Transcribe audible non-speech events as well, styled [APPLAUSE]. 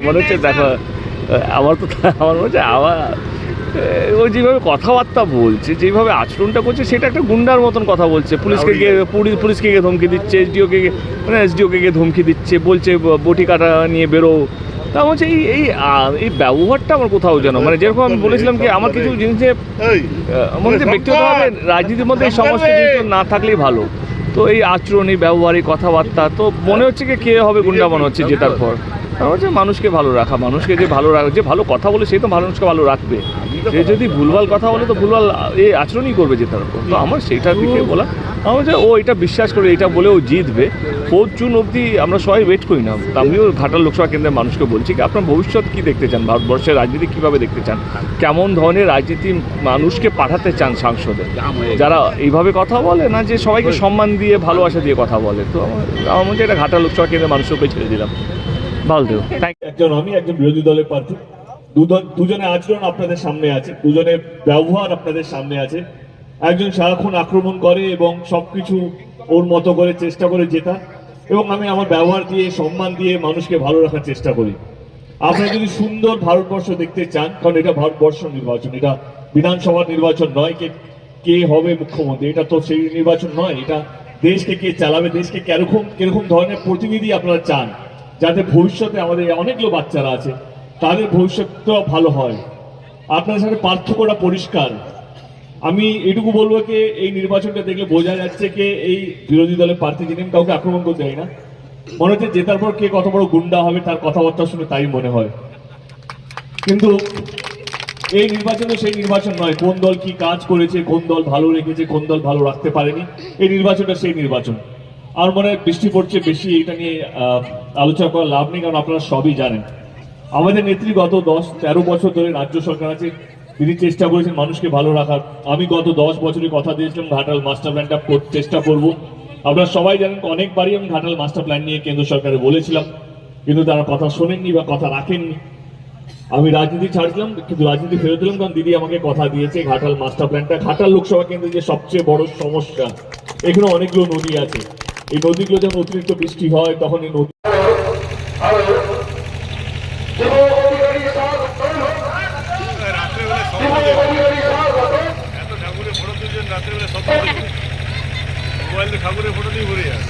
মনে হচ্ছে দেখো আমার তো আমার মনে হচ্ছে আমার ও যেভাবে কথাবার্তা বলছে যেভাবে আচরণটা করছে সেটা একটা গুন্ডার মতন কথা বলছে। পুলিশকে গিয়ে পুলিশ- পুলিশকে গিয়ে ধমকি দিচ্ছে এসডিওকে মানে এসডিওকে গিয়ে ধমকি দিচ্ছে বলছে বটি কাটা নিয়ে বেরো। তা হচ্ছে এই এই এই ব্যবহারটা আমার কোথাও যেন মানে যেরকম আমি বলেছিলাম কি আমার কিছু জিনিসে আহ, মনে হচ্ছে ব্যক্তিগতভাবে রাজনীতির মধ্যে এই সমস্ত জিনিস না থাকলেই ভালো। তো এই আচরণ এই ব্যবহার এই কথাবার্তা তো মনে হচ্ছে কি কে হবে গুন্ডা মনে হচ্ছে জেতার পর? হচ্ছে মানুষকে ভালো রাখা, মানুষকে যে ভালো রাখা, যে ভালো কথা বলে সেই তো মানুষকে ভালো রাখবে। সে যদি ভুলভাল কথা বলে তো ভুলভাল, এ আচরণই করবে জেতার পর তো আমার সেইটার দিকে বলা, আমার হচ্ছে ও এটা বিশ্বাস করে, এটা বলে ও জিতবে। ফোর্থ জুন অবধি আমরা সবাই ওয়েট করি না। আমিও ঘাটাল লোকসভা কেন্দ্রের মানুষকে বলছি কি, আপনার ভবিষ্যৎ কি দেখতে চান? ভারতবর্ষের রাজনীতি কীভাবে দেখতে চান? কেমন ধরনের রাজনীতি মানুষকে পাঠাতে চান সাংসদে? যারা এইভাবে কথা বলে না যে সবাইকে সম্মান দিয়ে, ভালোবাসা দিয়ে কথা বলে। তো আমার এটা ঘাটাল লোকসভা কেন্দ্রের উপরে ছেড়ে দিলাম। একজন আমি, একজন বিরোধী দলের প্রার্থী। দুজন আচরণ আপনাদের সামনে আছে, দুজনের ব্যবহার আপনাদের সামনে আছে। একজন সারাক্ষণ আক্রমণ করে এবং সবকিছু ওর মতো করে চেষ্টা করে জেতা। এবং আমি আমার ব্যবহার দিয়ে, সম্মান দিয়ে মানুষকে ভালো রাখার চেষ্টা করি। আপনারা যদি সুন্দর ভারতবর্ষ দেখতে চান, কারণ এটা ভারতবর্ষ নির্বাচন, এটা বিধানসভা নির্বাচন নয় কে কে হবে মুখ্যমন্ত্রী, এটা তো সেই নির্বাচন নয়, এটা দেশকে কে চালাবে, দেশকে কীরকম কীরকম ধরনের প্রতিনিধি আপনারা চান। যাতে ভবিষ্যতে আমাদের অনেকগুলো বাচ্চারা আছে, তাদের ভবিষ্যৎটাও ভালো হয়। আপনাদের সাথে পার্থক্যটা পরিষ্কার। আমি এটুকু বলব যে, এই নির্বাচনটা দেখলে বোঝা যাচ্ছে যে, এই বিরোধী দলের প্রার্থী যিনি কাউকে আক্রমণ করতে চাই না। মনে হচ্ছে জেতার পর কে কত বড় গুন্ডা হবে, তার কথাবার্তা শুনে তাই মনে হয়। কিন্তু এই নির্বাচনে সেই নির্বাচন নয়, কোন দল কি কাজ করেছে, কোন দল ভালো রেখেছে, কোন দল ভালো রাখতে পারেনি, এই নির্বাচনটা সেই নির্বাচন। আর মনে হয় বৃষ্টি পড়ছে বেশি, এটা নিয়ে আলোচনা করার লাভ নেই, কারণ আপনারা সবই জানেন। আমাদের নেত্রী গত দশ, তেরো বছর ধরে রাজ্য সরকার আছে। তিনি চেষ্টা করেছেন মানুষকে ভালো রাখার। আমি গত দশ বছরের কথা দিয়েছিলাম, ঘাটাল মাস্টার প্ল্যানটা কর- চেষ্টা করব। আপনারা সবাই জানেন, অনেকবারই আমি ঘাটাল মাস্টার প্ল্যান নিয়ে কেন্দ্র সরকারে বলেছিলাম। কিন্তু তারা কথা শোনেননি বা কথা রাখেননি। আমি রাজনীতি ছাড়ছিলাম, কিন্তু রাজনীতি ফেরত দিলাম কারণ দিদি আমাকে কথা দিয়েছে ঘাটাল মাস্টার প্ল্যানটা ঘাটাল লোকসভা কেন্দ্রে যে সবচেয়ে বড় সমস্যা, এখানে অনেকগুলো নদী আছে। এই নদীগুলো যখন অতিরিক্ত বৃষ্টি হয় তখন এই নদী [LAUGHS] ঠাকুরের ফটো দিয়ে ঘুরে যায়